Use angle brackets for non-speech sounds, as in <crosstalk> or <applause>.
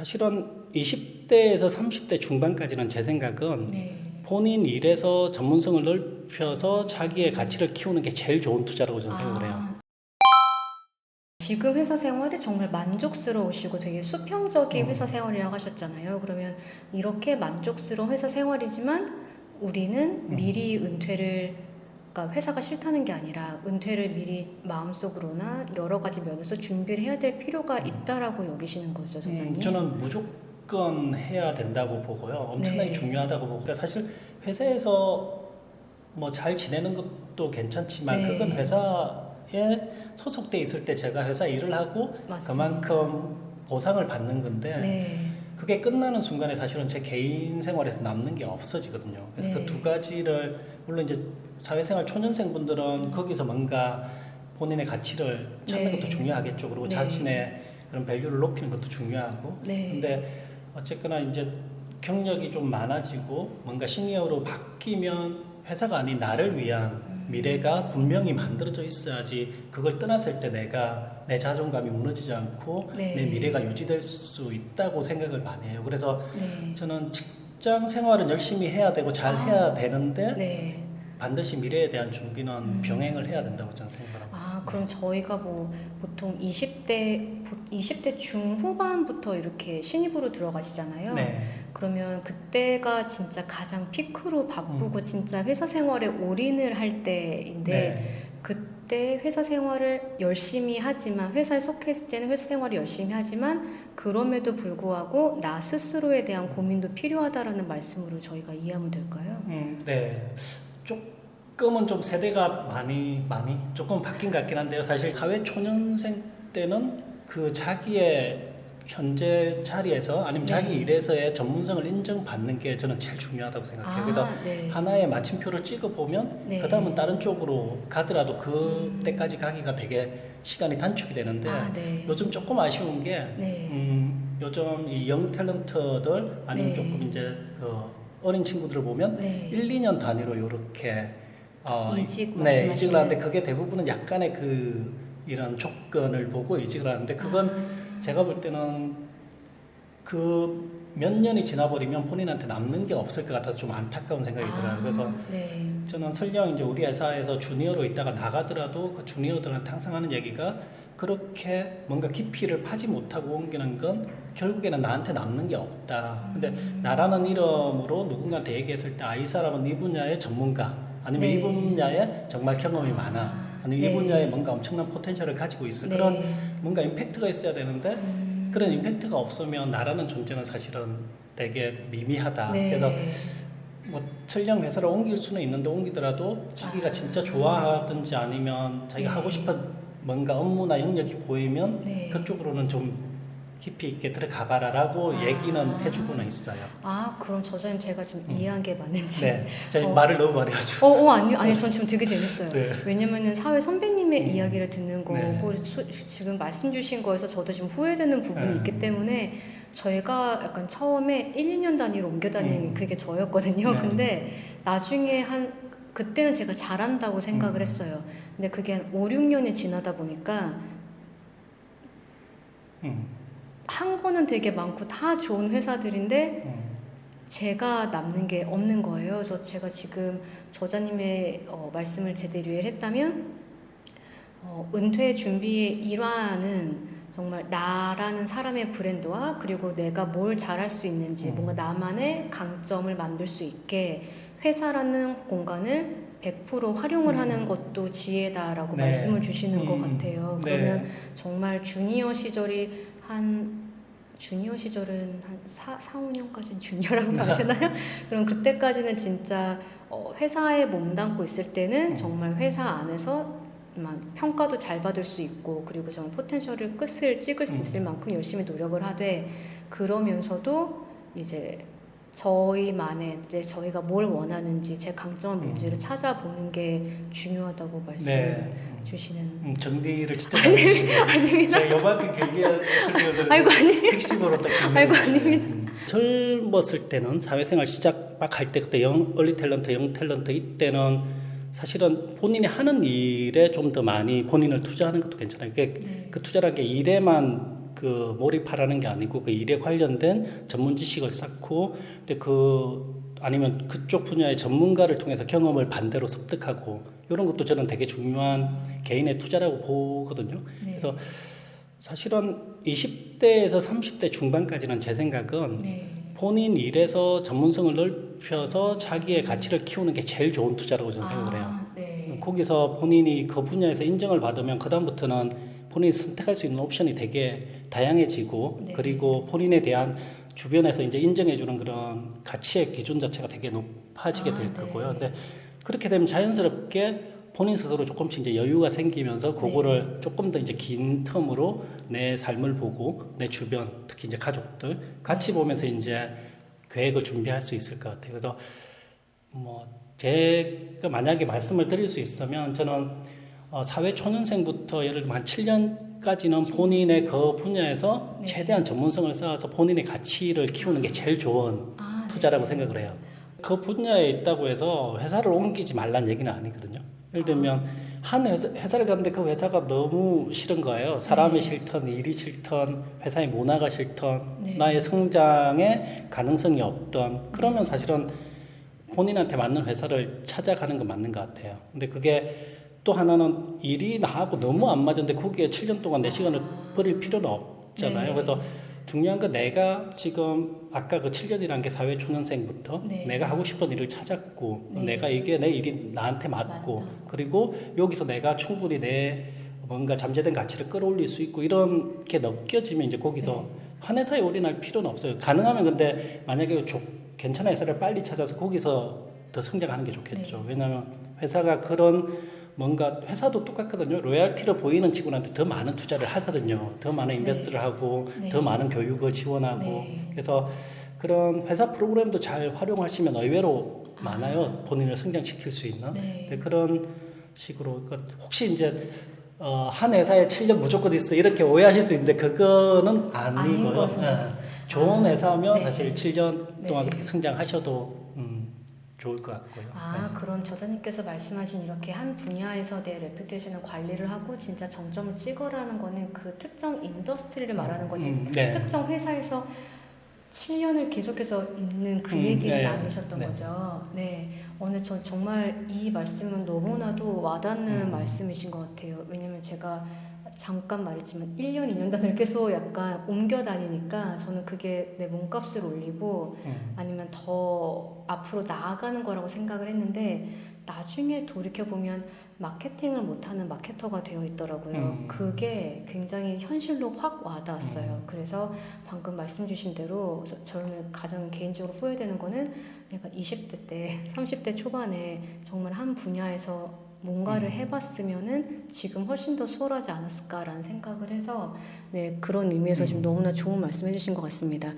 사실은 20대에서 30대 중반까지는 제 생각은 네. 본인 일에서 전문성을 넓혀서 자기의 가치를 키우는 게 제일 좋은 투자라고 저는 생각을 해요. 아. 지금 회사 생활이 정말 만족스러우시고 되게 수평적인 음. 회사 생활이라고 하셨잖아요. 그러면 이렇게 만족스러운 회사 생활이지만 우리는 음. 미리 은퇴를 그러니까 회사가 싫다는 게 아니라 은퇴를 미리 마음속으로나 여러 가지 면에서 준비를 해야 될 필요가 있다라고 여기시는 거죠, 소장님. 음, 저는 무조건 해야 된다고 보고요. 엄청나게 네. 중요하다고 보고. 그러니까 사실 회사에서 뭐 잘 지내는 것도 괜찮지만 네. 그건 회사에 소속돼 있을 때 제가 회사 일을 하고 맞습니다. 그만큼 보상을 받는 건데 네. 그게 끝나는 순간에 사실은 제 개인 생활에서 남는 게 없어지거든요. 그래서 네. 그두 가지를 물론 이제 사회생활 초년생 분들은 거기서 뭔가 본인의 가치를 찾는 네. 것도 중요하겠죠. 그리고 네. 자신의 그런 밸류를 높이는 것도 중요하고. 네. 근데 어쨌거나 이제 경력이 좀 많아지고 뭔가 시니어로 바뀌면 회사가 아닌 나를 위한 음. 미래가 분명히 만들어져 있어야지 그걸 떠났을 때 내가 내 자존감이 무너지지 않고 네. 내 미래가 유지될 수 있다고 생각을 많이 해요. 그래서 네. 저는 직장 생활은 열심히 해야 되고 잘 아. 해야 되는데 네. 반드시 미래에 대한 준비는 음. 병행을 해야 된다고 저는 생각합니다. 아, 그럼 저희가 뭐 보통 20대 20대 중후반부터 이렇게 신입으로 들어가시잖아요. 네. 그러면 그때가 진짜 가장 피크로 바쁘고 음. 진짜 회사 생활에 올인을 할 때인데 네. 그때 회사 생활을 열심히 하지만 회사에 속했을 때는 회사 생활을 열심히 하지만 그럼에도 불구하고 나 스스로에 대한 고민도 필요하다라는 말씀으로 저희가 이해하면 될까요? 음, 네. 조금은 좀 세대가 많이 많이 조금 바뀐 것 같긴 한데요. 사실 사회 초년생 때는 그 자기의 현재 자리에서 아니면 네. 자기 일에서의 전문성을 인정받는 게 저는 제일 중요하다고 생각해요. 그래서 네. 하나의 마침표를 찍어 보면 네. 그다음은 다른 쪽으로 가더라도 그때까지 가기가 되게 시간이 단축이 되는데 아, 네. 요즘 조금 아쉬운 게 네. 음, 요즘 이 영 탤런트들 아니면 네. 조금 이제 그 어린 친구들을 보면 네. 1, 2년 단위로 이렇게 어, 이직 네, 말씀하시는 이직을 하는데 그게 대부분은 약간의 그 이런 조건을 보고 이직을 하는데 그건 아. 제가 볼 때는 그 몇 년이 지나버리면 본인한테 남는 게 없을 것 같아서 좀 안타까운 생각이 들어요. 그래서 네. 저는 설령 이제 우리 회사에서 주니어로 있다가 나가더라도 그 주니어들한테 항상 하는 얘기가 그렇게 뭔가 깊이를 파지 못하고 옮기는 건 결국에는 나한테 남는 게 없다. 근데 음. 나라는 이름으로 누군가한테 얘기했을 때 아 이 사람은 이 분야의 전문가 아니면 네. 이 분야에 정말 경험이 많아 아니면 네. 이 분야에 뭔가 엄청난 포텐셜을 가지고 있어 네. 그런 뭔가 임팩트가 있어야 되는데 음. 그런 임팩트가 없으면 나라는 존재는 사실은 되게 미미하다. 네. 그래서 뭐 설령 회사를 옮길 수는 있는데 옮기더라도 자기가 진짜 좋아하든지 아니면 자기가 네. 하고 싶은 뭔가 업무나 영역이 보이면 네. 그쪽으로는 좀 깊이 있게 들어가 봐라라고 아. 얘기는 해주고는 있어요. 아, 그럼 저자님 제가 지금 음. 이해한 게 맞는지. 네, 제가 어. 말을 너무 많이 하죠. 어, 어, 아니, 아니, 전 지금 되게 재밌어요. 네. 왜냐면은 사회 선배님의 음. 이야기를 듣는 거고, 네. 소- 지금 말씀 주신 거에서 저도 지금 후회되는 부분이 네. 있기 때문에 저희가 약간 처음에 1, 2년 단위로 옮겨 다닌 음. 그게 저였거든요. 네. 근데 나중에 한, 그때는 제가 잘한다고 생각을 음. 했어요. 근데 그게 한 5, 6년이 지나다 보니까 음, 한 거는 되게 많고 다 좋은 회사들인데 음, 제가 남는 게 없는 거예요. 그래서 제가 지금 저자님의 어, 말씀을 제대로 이해를 했다면 어, 은퇴 준비의 일환은 정말 나라는 사람의 브랜드와 그리고 내가 뭘 잘할 수 있는지 음. 뭔가 나만의 강점을 만들 수 있게 회사라는 공간을 100% 활용을 음. 하는 것도 지혜다라고 네. 말씀을 주시는 것 음, 같아요. 네. 그러면 정말 주니어 시절이 한 주니어 시절은 한 4, 4 5년까지는 주니어라고 봐야 되나요? <laughs> <laughs> 그럼 그때까지는 진짜 어, 회사에 몸담고 있을 때는 음. 정말 회사 안에서 만 평가도 잘 받을 수 있고 그리고 정말 포텐셜을 끝을 찍을 수 음. 있을 만큼 열심히 노력을 하되 그러면서도 이제 저희만의 이제 저희가 뭘 원하는지 제 강점은 뭔지를 음. 찾아보는 게 중요하다고 말씀 네. 주시는 음, 정리를 진짜 잘 해주시네요. 제가 요만큼 길게 설명을 아이고 아니 핵심으로 딱 정리해 아이고, 주시네요. 아닙니다. 음. 젊었을 때는 사회생활 시작 막 할 때 그때 영 얼리 탤런트, 영 탤런트 이때는 사실은 본인이 하는 일에 좀 더 많이 본인을 투자하는 것도 괜찮아요. 그게 네. 그 투자라는 게 일에만 그 몰입하라는 게 아니고 그 일에 관련된 전문 지식을 쌓고 근데 그 아니면 그쪽 분야의 전문가를 통해서 경험을 반대로 습득하고 이런 것도 저는 되게 중요한 개인의 투자라고 보거든요. 네. 그래서 사실은 20대에서 30대 중반까지는 제 생각은 네. 본인 일에서 전문성을 넓혀서 자기의 가치를 키우는 게 제일 좋은 투자라고 저는 생각을 해요. 아, 네. 거기서 본인이 그 분야에서 인정을 받으면 그다음부터는 본인이 선택할 수 있는 옵션이 되게 다양해지고 네. 그리고 본인에 대한 주변에서 이제 인정해주는 그런 가치의 기준 자체가 되게 높아지게 아, 될 네. 거고요. 근데 그렇게 되면 자연스럽게 본인 스스로 조금씩 이제 여유가 생기면서 그거를 네. 조금 더 이제 긴 텀으로 내 삶을 보고 내 주변 특히 이제 가족들 같이 네. 보면서 이제 계획을 준비할 수 있을 것 같아요. 그래서 뭐 제가 만약에 말씀을 드릴 수 있으면 저는 어, 사회 초년생부터 예를 들면 한 7년까지는 본인의 그 분야에서 네. 최대한 전문성을 쌓아서 본인의 가치를 키우는 게 제일 좋은 아, 투자라고 네. 생각을 해요. 그 분야에 있다고 해서 회사를 옮기지 말란 얘기는 아니거든요. 예를 들면 한 회사, 회사를 갔는데 그 회사가 너무 싫은 거예요. 사람이 네. 싫던, 일이 싫던, 회사의 문화가 싫던, 네. 나의 성장의 가능성이 없던 그러면 사실은 본인한테 맞는 회사를 찾아가는 건 맞는 것 같아요. 근데 그게 또 하나는 일이 나하고 너무 안 맞는데 거기에 7년 동안 내 시간을 버릴 필요는 없잖아요. 네. 그래서 중요한 건 내가 지금 아까 그 7년이라는 게 사회 초년생부터 네. 내가 하고 싶은 일을 찾았고 네. 내가 이게 내 일이 나한테 맞고 맞다. 그리고 여기서 내가 충분히 내 뭔가 잠재된 가치를 끌어올릴 수 있고 이런 게 느껴지면 이제 거기서 네. 한 회사에 올인할 필요는 없어요. 가능하면 근데 만약에 조, 괜찮은 회사를 빨리 찾아서 거기서 더 성장하는 게 좋겠죠. 네. 왜냐하면 회사가 그런 뭔가 회사도 똑같거든요. 로얄티로 보이는 직원한테 더 많은 투자를 하거든요. 더 많은 인베스트를 하고 네. 더 많은 교육을 지원하고 네. 그래서 그런 회사 프로그램도 잘 활용하시면 의외로 많아요. 본인을 성장시킬 수 있는 네. 네, 그런 식으로 그러니까 혹시 이제 어, 한 회사에 7년 무조건 있어 이렇게 오해하실 수 있는데 그거는 아니고요. 네. 좋은 아, 회사면 네. 사실 7년 동안 네. 그렇게 성장하셔도 음, 좋을 것 같고요. 아, 네. 그럼 저자님께서 말씀하신 이렇게 한 분야에서 내 레퓨테이션을 관리를 하고 진짜 정점을 찍어라는 거는 그 특정 인더스트리를 말하는 거지. 음, 네. 특정 회사에서 7년을 계속해서 있는 그 음, 얘기는 네, 아니셨던 네. 거죠. 네. 오늘 전 정말 이 말씀은 너무나도 와닿는 음. 말씀이신 것 같아요. 왜냐면 제가 잠깐 말했지만 1년, 2년 단위를 계속 약간 옮겨 다니니까 저는 그게 내 몸값을 올리고 음, 아니면 더 앞으로 나아가는 거라고 생각을 했는데 나중에 돌이켜 보면 마케팅을 못하는 마케터가 되어 있더라고요. 음. 그게 굉장히 현실로 확 와닿았어요. 음. 그래서 방금 말씀 주신 대로 저- 저는 가장 개인적으로 후회되는 거는 내가 20대 때, 30대 초반에 정말 한 분야에서 뭔가를 음. 해봤으면은 지금 훨씬 더 수월하지 않았을까라는 생각을 해서 네 그런 의미에서 지금 음. 너무나 좋은 말씀해주신 것 같습니다.